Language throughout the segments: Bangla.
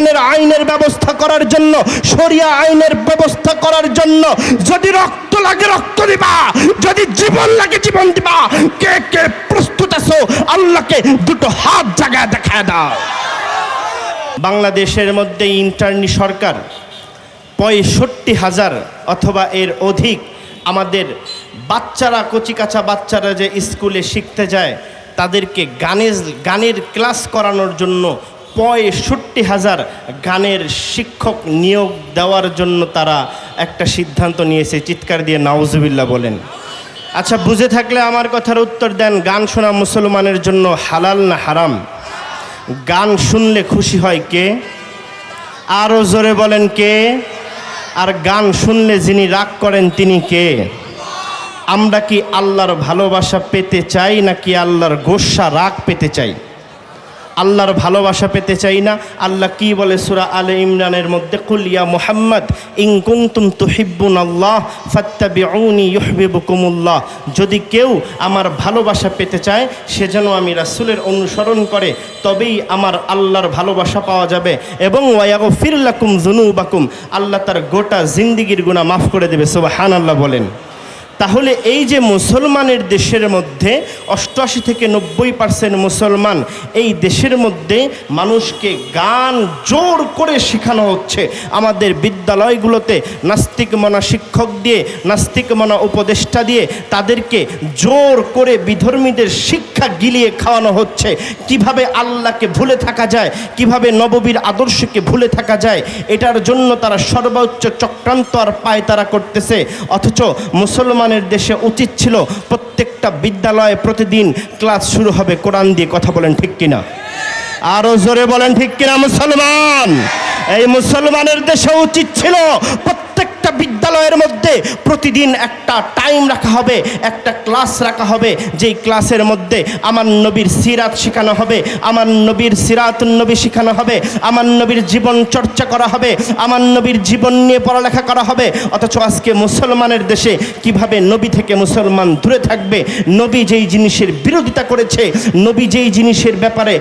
কোরআনের আইনের ব্যবস্থা করার জন্য, শরিয়া আইনের ব্যবস্থা করার জন্য, যদি রক্ত লাগে রক্ত দিবা, যদি জীবন লাগে জীবন দিবা, কে কে প্রস্তুত আছো, আল্লাহকে দুটো হাত জায়গায় দেখায় দাও। বাংলাদেশের মধ্যে ইন্টারনি সরকার পঁয়ষট্টি হাজার অথবা এর অধিক আমাদের বাচ্চারা, কচিকাচা বাচ্চারা যে স্কুলে শিখতে যায়, তাদেরকে গানের গানের ক্লাস করানোর জন্য পঁয়ষট্টি হাজার গানের শিক্ষক নিয়োগ দেওয়ার জন্য তারা একটা সিদ্ধান্ত নিয়েছে। চিৎকার দিয়ে নাউজুবিল্লা বলেন। আচ্ছা বুঝে থাকলে আমার কথার উত্তর দেন। গান শোনা মুসলমানের জন্য হালাল না হারাম? গান শুনলে খুশি হয় কে? আরও জোরে বলেন কে? আর গান শুনলে যিনি রাগ করেন তিনি কে? আমরা কি আল্লাহর ভালোবাসা পেতে চাই নাকি আল্লাহর গোসা রাগ পেতে চাই? আল্লাহর ভালোবাসা পেতে চাই না। আল্লাহ কি বলে সুরা আলে ইমরানের মধ্যে? কুলিয়া মুহাম্মদ ইং কুমতুম তুহিব্বুন আল্লাহ, ফাত্তাবিউনি ইউহবিবুকুমুল্লাহ। যদি কেউ আমার ভালোবাসা পেতে চায়, সে যেন আমি রাসূলের অনুসরণ করে, তবেই আমার আল্লাহর ভালোবাসা পাওয়া যাবে। এবং ওয়াগো ফিরলাকুম জুনুবাকুম আল্লাহ তার গোটা জিন্দিগির গুণা মাফ করে দেবে। সুবহান আল্লাহ বলেন। তাহলে এই যে মুসলমানের দেশের মধ্যে অষ্টআশি থেকে নব্বই পার্সেন্ট মুসলমান এই দেশের মধ্যে মানুষকে গান জোর করে শেখানো হচ্ছে। আমাদের বিদ্যালয়গুলোতে নাস্তিক মনা শিক্ষক দিয়ে, নাস্তিক মনা উপদেষ্টা দিয়ে তাদেরকে জোর করে বিধর্মীদের শিক্ষা গিলিয়ে খাওয়ানো হচ্ছে। কীভাবে আল্লাহকে ভুলে থাকা যায়, কীভাবে নববীর আদর্শকে ভুলে থাকা যায়, এটার জন্য তারা সর্বোচ্চ চক্রান্ত আর পায় তারা করতেছে। অথচ মুসলমানের দেশে উচিত ছিল প্রত্যেকটা বিদ্যালয়ে প্রতিদিন ক্লাস শুরু হবে কোরআন দিয়ে কথা বলেন ঠিক কিনা? আরও জোরে বলেন ঠিক কিনা মুসলমান? এই মুসলমানের দেশে উচিত ছিল প্রত্যেকটা বিদ্যালয়ের মধ্যে প্রতিদিন একটা টাইম রাখা হবে, একটা ক্লাস রাখা হবে। যেই ক্লাসের মধ্যে আমার নবীর সিরাত শেখানো হবে, আমার নবীর সিরাত নবী শেখানো হবে, আমার নবীর জীবন চর্চা করা হবে, আমার নবীর জীবন নিয়ে পড়ালেখা করা হবে। অথচ আজকে মুসলমানের দেশে কীভাবে নবী থেকে মুসলমান দূরে থাকবে, নবী যেই জিনিসের বিরোধিতা করেছে, নবী যেই জিনিসের ব্যাপারে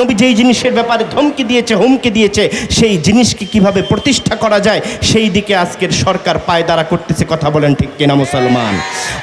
নবী যেই জিনিসের ব্যাপারে ধমকি দিয়েছে, হুমকি দিয়েছে, সেই জিনিসকে কীভাবে প্রতিষ্ঠা করা যায়, সেই দিকে আজকের সরকার পায়দারা করতেছে, কথা বলেন ঠিক কিনা মুসলমান?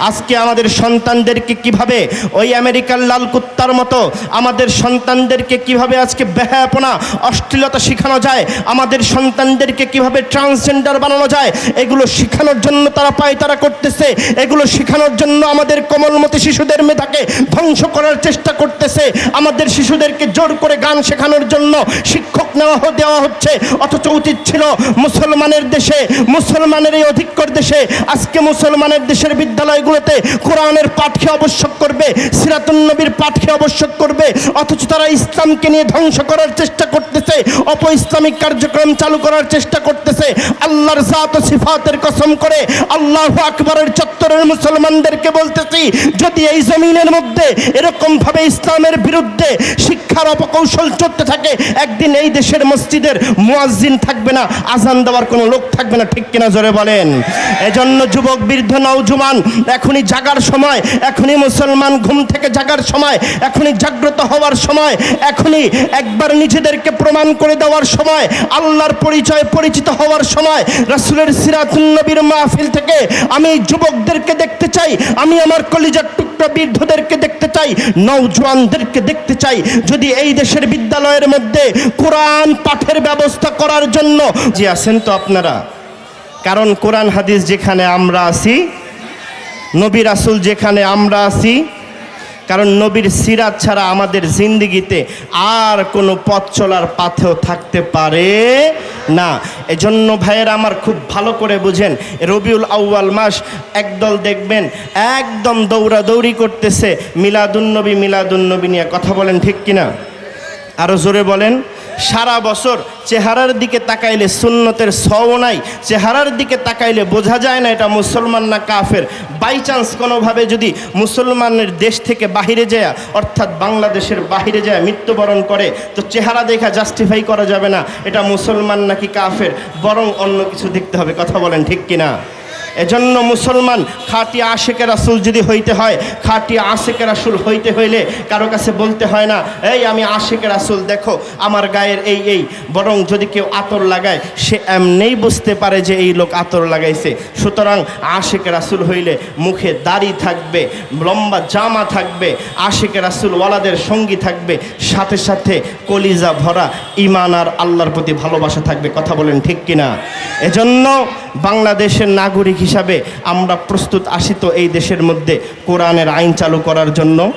আজকে আমাদের সন্তানদেরকে কীভাবে ওই আমেরিকার লাল কুত্তার মতো আমাদের সন্তানদেরকে কীভাবে আজকে বেহায়াপনা, অশ্লীলতা শেখানো যায়, আমাদের সন্তানদেরকে কীভাবে ট্রান্সজেন্ডার বানানো যায়, এগুলো শেখানোর জন্য তারা পায়তারা করতেছে, এগুলো শেখানোর জন্য আমাদের কোমলমতি শিশুদের মেধাকে ধ্বংস করার চেষ্টা করতেছে, আমাদের শিশুদেরকে জোর করে গান শেখানোর জন্য শিক্ষক নেওয়া দেওয়া হচ্ছে, অথচ উচিত ছিল মুসলমানের দেশে মুসলমানের এই অধিকর দেশে, আজকে মুসলমানের দেশের বিদ্যালয়গুলোতে কোরআনের পাঠকে আবশ্যক করবে সিরাতুন্নবীর পাঠকে আবশ্যক করবে, অথচ তারা ইসলামকে নিয়ে ধ্বংস করার চেষ্টা করতেছে অপ ইসলামিক কার্যক্রম চালু করার চেষ্টা করতেছে, আল্লাহর জাত সিফাতের কসম করে আল্লাহ আকবরের চত্বরের মুসলমানদেরকে বলতেছি, যদি এই জমিনের মধ্যে এরকম ভাবে ইসলামের বিরুদ্ধে শিক্ষার অপকৌশল চলতে থাকে, একদিন এই দেশের মসজিদের মুয়াজ্জিন থাকবে না, আজান দেওয়ার কোনো লোক থাকবে না, ঠিক কিনা জোরে বলেন। এজন্য যুবক, বৃদ্ধ নওজুমান এখনই জাগার সময়, এখনই মুসলমান ঘুম থেকে জাগার সময়, এখনই জাগ্রত হওয়ার সময়, এখনই একবার নিজেদেরকে প্রমাণ করে দেওয়ার সময়, আল্লাহর পরিচয় পরিচিত হওয়ার সময়, রাসূলের সিরাতুন নবীর মাহফিল থেকে আমি যুবকদেরকে দেখতে চাই, আমি আমার কলিজার টুকরা বৃদ্ধদেরকে দেখতে চাই, নওজোয়ানদেরকে দেখতে চাই। যদি এই দেশের বিদ্যালয়ের মধ্যে কোরআন পাঠের ব্যবস্থা করার জন্য যে আছেন তো আপনারা? কারণ কোরআন হাদিস যেখানে আমরা আছি, নবী রাসূল যেখানে আমরা আছি, কারণ নবীর সিরাত ছাড়া আমাদের জিন্দিগিতে আর কোনো পথ চলার পাথেও থাকতে পারে না। এজন্য ভাইয়েরা আমার খুব ভালো করে বুঝেন, রবিউল আউয়াল মাস একদল দেখবেন একদম দৌড়াদৌড়ি করতেছে মিলাদুন্নবী মিলাদুন্নবী নিয়ে কথা বলেন ঠিক কিনা? আরও জোরে বলেন। সারা বছর চেহারার দিকে তাকাইলে সুন্নতের সও নাই, চেহারার দিকে তাকাইলে বোঝা যায় না এটা মুসলমান না কাফের। বাই চান্স কোনোভাবে যদি মুসলমানের দেশ থেকে বাহিরে যায়, অর্থাৎ বাংলাদেশের বাহিরে যায়, মৃত্যুবরণ করে, তো চেহারা দেখা জাস্টিফাই করা যাবে না। এটা মুসলমান নাকি কাফের? বরং অন্য কিছু দেখতে হবে, কথা বলেন ঠিক কিনা? এজন্য মুসলমান, খাঁটি আশেকের রাসুল যদি হইতে হয়, খাঁটি আশেকের রাসুল হইতে হইলে কারও কাছে বলতে হয় না, এই আমি আশেকের রাসুল, দেখো, আমার গায়ের এই এই। বরং যদি কেউ আতর লাগায়, সে এমনিই বুঝতে পারে যে এই লোক আতর লাগাইছে। সুতরাং আশেকে রাসুল হইলে মুখে দাড়ি থাকবে, লম্বা জামা থাকবে আশেকে রাসুল ওয়ালাদের সঙ্গী থাকবে, সাথে সাথে কলিজা ভরা ইমান আর আল্লাহর প্রতি ভালোবাসা থাকবে। কথা বলেন ঠিক কিনা? এজন্য বাংলাদেশের নাগরিক হিসাবে আমরা প্রস্তুত আসি তো এই দেশের মধ্যে কোরআনের আইন চালু করার জন্য।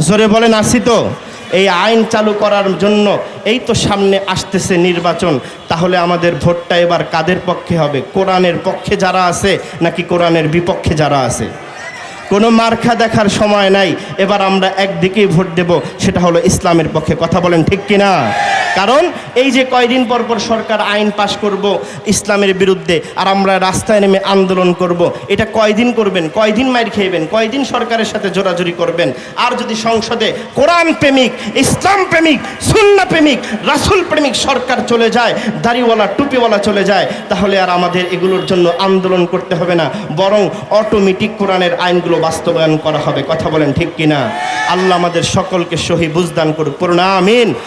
জোরে বলেন আসি তো? এই আইন চালু করার জন্য এই তো সামনে আসতেছে নির্বাচন। তাহলে আমাদের ভোটটা এবার কাদের পক্ষে হবে? কোরআনের পক্ষে যারা আছে নাকি কোরআনের বিপক্ষে যারা আছে? কোনো মার্কা দেখার সময় নাই। এবার আমরা একদিকেই ভোট দেব, সেটা হলো ইসলামের পক্ষে। কথা বলেন ঠিক কিনা? কারণ এই যে কয়দিন পর পর সরকার আইন পাশ করব ইসলামের বিরুদ্ধে, আর আমরা রাস্তায় নেমে আন্দোলন করব, এটা কয়দিন করবেন? কয়দিন মাইর খেয়েবেন? কয়দিন সরকারের সাথে জোরাজুরি করবেন? আর যদি সংসদে কোরআন প্রেমিক, ইসলাম প্রেমিক সুন্না প্রেমিক, রাসুল প্রেমিক সরকার চলে যায়, দাড়িওয়ালা, টুপিওয়ালা চলে যায়, তাহলে আর আমাদের এগুলোর জন্য আন্দোলন করতে হবে না। বরং অটোমেটিক কোরআনের আইনগুলো বাস্তবায়ন করা হবে, কথা বলেন ঠিক কিনা? আল্লাহ আমাদের সকলকে সহি বুঝদান করুক পুরোনা আমিন।